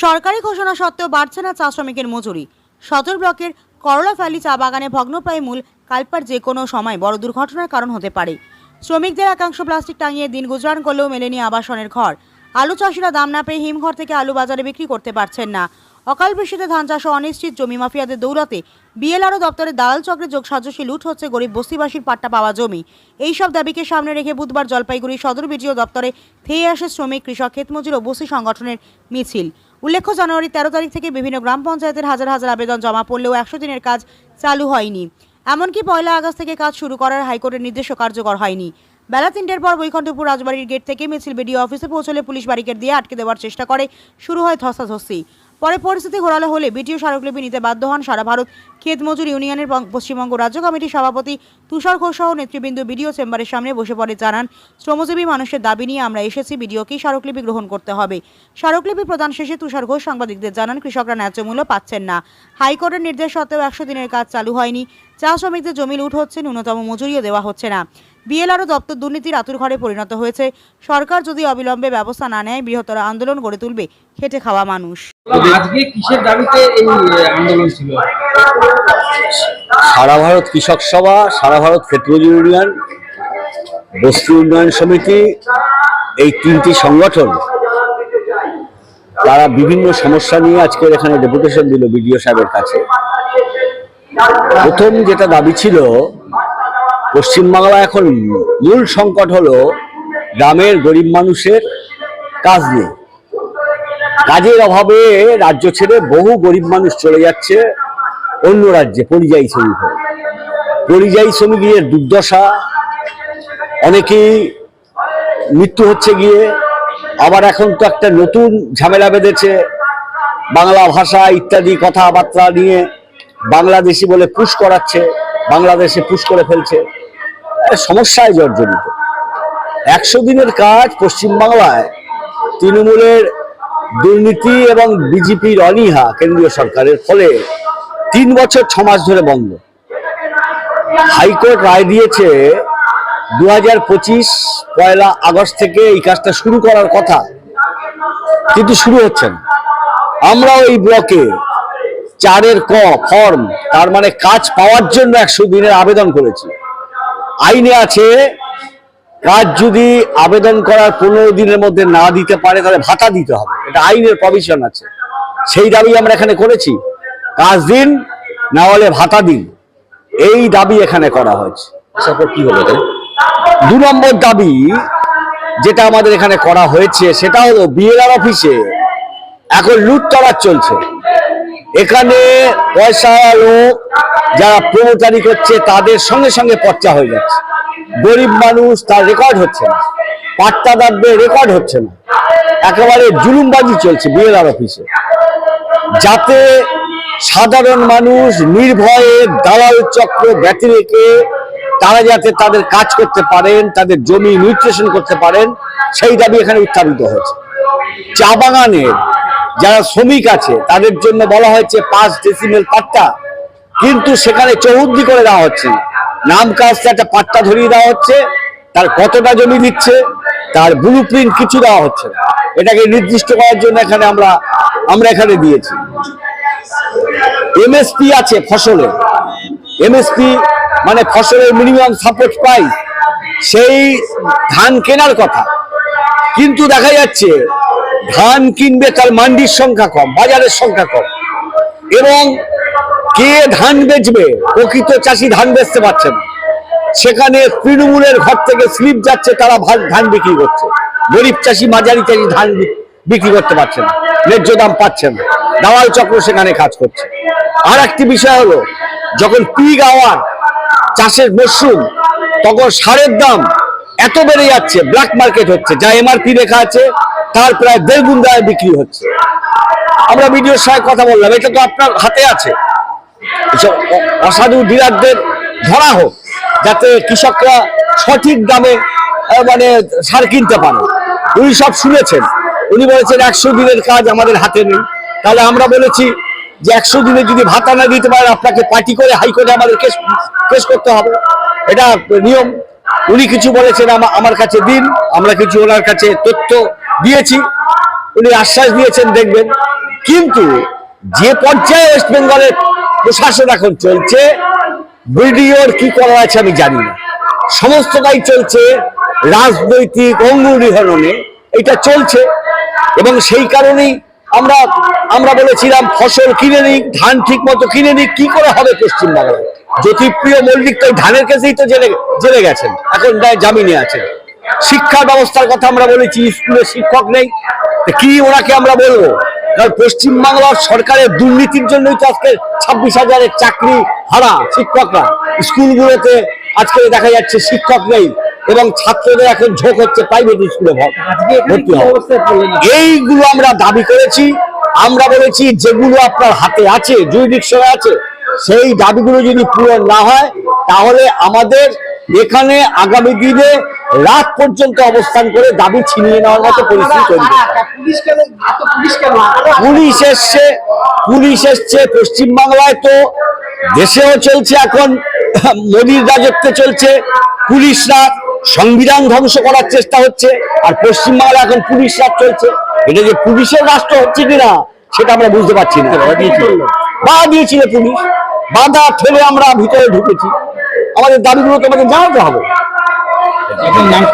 সরকারি ঘোষণা সত্ত্বেও বাড়ছে না চা শ্রমিকের মজুরি। সদর ব্লকের করলাফ্যালি চা বাগানে ভগ্নপ্রায় মূল, কালপার যে কোনো সময় বড় দুর্ঘটনার কারণ হতে পারে। শ্রমিকদের একাংশ প্লাস্টিক টাঙিয়ে দিন গুজরান করলেও মেলেনি আবাসনের ঘর। আলু চাষিরা দাম না পেয়ে হিমঘর থেকে আলু বাজারে বিক্রি করতে পারছেন না। অকাল বৃষ্টিতে ধান চাষ অনিশ্চিত, জমি মাফিয়াদের দৌড়াতে বিএলআরও দপ্তরের দালাল চক্রে যোগ সাজসী লুট হচ্ছে গরিব বস্তিবাসীর পাট্টা পাওয়া জমি। এই সব দাবিকে সামনে রেখে বুধবার জলপাইগুড়ি সদর বিডিও দপ্তরে থেয়ে আসে শ্রমিক, কৃষক, ক্ষেতমজুর ও বস্তি সংগঠনের মিছিল। উল্লেখ্য, জানুয়ারি তেরো তারিখ থেকে বিভিন্ন গ্রাম পঞ্চায়েতের হাজার হাজার আবেদন জমা পড়লেও একশো দিনের কাজ চালু হয়নি। এমনকি পয়লা আগস্ট থেকে কাজ শুরু করার হাইকোর্টের নির্দেশও কার্যকর হয়নি। বেলা তিনটের পর বৈকুণ্ঠপুর রাজবাড়ির গেট থেকে মিছিল বিডিও অফিসে পৌঁছলে পুলিশ ব্যারিকেড দিয়ে আটকে দেওয়ার চেষ্টা করে, শুরু হয় ধস্তাধস্তি। পরে পরিস্থিতি ঘোরালো হলে বিটিও স্মারকলিপি নিতে বাধ্য হন সারা ভারত। ক্ষেত মজুর ইউনিয়নের পশ্চিমবঙ্গ রাজ্য কমিটির সভাপতি তুষার ঘোষ সহ নেতৃবৃন্দ বিডিও চেম্বারের সামনে বসে পড়ে জানান, শ্রমজীবী মানুষের দাবি নিয়ে আমরা এসেছি, বিডিওকেই স্মারকলিপি গ্রহণ করতে হবে। স্মারকলিপি প্রদান শেষে তুষার ঘোষ সাংবাদিকদের জানান, কৃষকরা ন্যায্য মূল্য পাচ্ছেন না। হাইকোর্টের নির্দেশ সত্ত্বেও একশো দিনের কাজ চালু হয়নি। চা শ্রমিকদের জমি লুট হচ্ছে, ন্যূনতম মজুরিও দেওয়া হচ্ছে না। বিএলআরও দপ্তর দুর্নীতির আতুর ঘরে পরিণত হয়েছে। সরকার যদি অবিলম্বে ব্যবস্থা না নেয়, বৃহত্তর আন্দোলন গড়ে তুলবে খেটে খাওয়া মানুষ। আজকে কিসের দাবিতে এই আন্দোলন ছিল? সারা ভারত কৃষক সভা সারা ভারত ক্ষেত্রজ ইউনিয়ন বস্তি উন্নয়ন সমিতি এই তিনটি সংগঠন তারা বিভিন্ন সমস্যা নিয়ে আজকে এখানে ডেপুটেশন দিল বিডিও সাহেবের কাছে। প্রথম যেটা দাবি ছিল পশ্চিমবাংলা এখন মূল সংকট হলো গ্রামের গরিব মানুষের কাজ নেই কাজের অভাবে রাজ্য ছেড়ে বহু গরিব মানুষ চলে যাচ্ছে অন্য রাজ্যে, পরিযায়ী শ্রমিক হয়ে। পরিযায়ী শ্রমিকের দুর্দশা, অনেকেই মৃত্যু হচ্ছে গিয়ে, আবার এখন তো একটা নতুন ঝামেলা বেঁধেছে। বাংলা ভাষা ইত্যাদি কথাবার্তা নিয়ে বাংলাদেশি বলে পুশ করাচ্ছে, বাংলাদেশে পুশ করে ফেলছে। সমস্যায় জর্জরিত। একশো দিনের কাজ পশ্চিমবাংলায় তৃণমূলের দুর্নীতি এবং বিজেপির অনীহা কেন্দ্রীয় সরকারের ফলে তিন বছর ছ মাস ধরে বন্ধ। হাইকোর্ট রায় দিয়েছে দু হাজার পঁচিশ পয়লা আগস্ট থেকে এই কাজটা শুরু করার কথা, কিন্তু শুরু হচ্ছে না। আমরাও এই ব্লকে চারের ক, ফর্ম, তার মানে কাজ পাওয়ার জন্য একশো দিনের আবেদন করেছি। আইনে আছে কাজ যদি আবেদন করার পনেরো দিনের মধ্যে না দিতে পারে তাহলে ভাতা দিতে হবে। এটা আইনের প্রভিশন আছে। সেই দাবি আমরা এখানে করেছি। কাজ দিন না হলে ভাতা দিন। এই দাবি এখানে করা হয়েছে। কি হলো? দু নম্বর দাবি যেটা আমাদের এখানে করা হয়েছে সেটা হলো বিএলআর অফিসে এখন লুটতরাজ চলছে। এখানে পয়সা লোক যারা প্রমোটারি করছে তাদের সঙ্গে সঙ্গে পর্চা হয়ে যাচ্ছে। গরিব মানুষ তার রেকর্ড হচ্ছে না। পাট্টা পাট্টাদারদের রেকর্ড হচ্ছে না। একেবারে জুলুমবাজি চলছে বিএলআর অফিসে যাতে সাধারণ মানুষ নির্ভয়ে দালাল চক্র ব্যতি রেখে তারা যাতে তাদের কাজ করতে পারেন, তাদের জমি নিউট্রিশন করতে পারেন, সেই দাবি এখানে উত্থাপিত হয়েছে। চা বাগানের যারা শ্রমিক আছে, তাদের জন্য বলা হয়েছে পাঁচ ডেসিমেল পাট্টা। কিন্তু সেখানে চৌহদ্দি করে দেওয়া হচ্ছে না। নাম কাজটা একটা পাট্টা ধরিয়ে দেওয়া হচ্ছে, তার কতটা জমি দিচ্ছে, তার ব্লু প্রিন্ট কিছু দেওয়া হচ্ছে। এটাকে নির্দিষ্ট করার জন্য এখানে আমরা আমরা এখানে দিয়েছি। এমএসপি আছে ফসলের এমএসপি মানে ফসলের মিনিমাম সাপোর্ট পাই সেই ধান কেনার কথা। কিন্তু দেখা যাচ্ছে, ধান কিনবে তার মান্ডির সংখ্যা কম, বাজারের সংখ্যা কম। এবং কে ধান বেচবে? প্রকৃত চাষি ধান বেচতে পারছেন সেখানে তৃণমূলের ঘর থেকে স্লিপ যাচ্ছে, তারা ধান বিক্রি করছে। গরিব চাষি, মাঝারি চাষি ধান বিক্রি করতে পারছে না। ন্যায্য দাম পাচ্ছে না। দালাল চক্র সেখানে কাজ করছে। আর একটি বিষয় হলো, যখন পিক আওয়ার চাষের মরশুম, তখন সারের দাম এত বেড়ে যাচ্ছে ব্ল্যাক মার্কেট হচ্ছে। যা এমআরপি লেখা আছে, তার প্রায় দেড় গুণ দামে বিক্রি হচ্ছে। আমরা ভিডিওর সঙ্গে কথা বললাম, এটা তো আপনার হাতে আছে। অসাধু ডিলারদের ধরা হোক, যাতে কৃষকরা সঠিক দামে মানে সার কিনতে পারে। উনি সব শুনেছেন। উনি বলেছেন, একশো দিনের কাজ আমাদের হাতে নেই। তাহলে আমরা বলেছি যে একশো দিনে যদি ভাতা না দিতে পারেন, আপনাকে পার্টি করে হাইকোর্টে আমাদের কেস কেস করতে হবে। এটা নিয়ম। উনি কিছু বলেছেন আমা- আমার কাছে দিন, আমরা কিছু ওনার কাছে তথ্য দিয়েছি। উনি আশ্বাস দিয়েছেন, দেখবেন। কিন্তু যে পর্যায়ে ওয়েস্ট বেঙ্গলের প্রশাসন এখন চলছে। বিডিওর কি করা আছে আমি জানি না। সমস্তটাই চলছে রাজনৈতিক অঙ্গুলিহরণে এটা চলছে এবং সেই কারণেই আমরা আমরা বলেছিলাম ফসল কিনে নিক, ধান ঠিক মতো কিনে নিক, কি করে হবে পশ্চিমবাংলায়? জ্যোতিপ্রিয় মল্লিক তো ধানের কাছেই তো জেলে জেলে গেছেন। এখন জামিনে আছেন শিক্ষা ব্যবস্থার কথা আমরা বলেছি, স্কুলে শিক্ষক নেই। কি ওনাকে আমরা বলব? কারণ পশ্চিমবাংলার সরকারের দুর্নীতির জন্যই তো আজকে ছাব্বিশ হাজারের চাকরি হারা শিক্ষকরা। স্কুলগুলোতে আজকে দেখা যাচ্ছে শিক্ষক নেই এবং ছাত্রদের এখন ঝোঁক হচ্ছে প্রাইভেট স্কুলে ভর- ভর্তি? এইগুলো আমরা দাবি করেছি। আমরা বলেছি যেগুলো আপনার হাতে আছে জুরিডিকশনে আছে সেই দাবিগুলো যদি পূরণ না হয় তাহলে আমাদের এখানে আগামী দিনে রাত পর্যন্ত অবস্থান করে দাবি ছিনিয়ে নেওয়ার মতো পরিস্থিতি তৈরি পুলিশ এসছে পুলিশ এসছে পশ্চিমবাংলায় তো দেশেও চলছে এখন মোদির রাজত্বে চলছে পুলিশরা সংবিধান ধ্বংস করার চেষ্টা হচ্ছে আর পশ্চিমবাংলা এখন পুলিশ রাজ চলছে। এটা যে পুলিশের রাষ্ট্র হচ্ছে কিনা সেটা আমরা বুঝতে পারছি না। বা দিয়েছিল। পুলিশ। বাধা ঠেলে আমরা ভিতরে ঢুকেছি। আমাদের দাবিগুলো তোমাকে জানাতে হবে। এখন নাম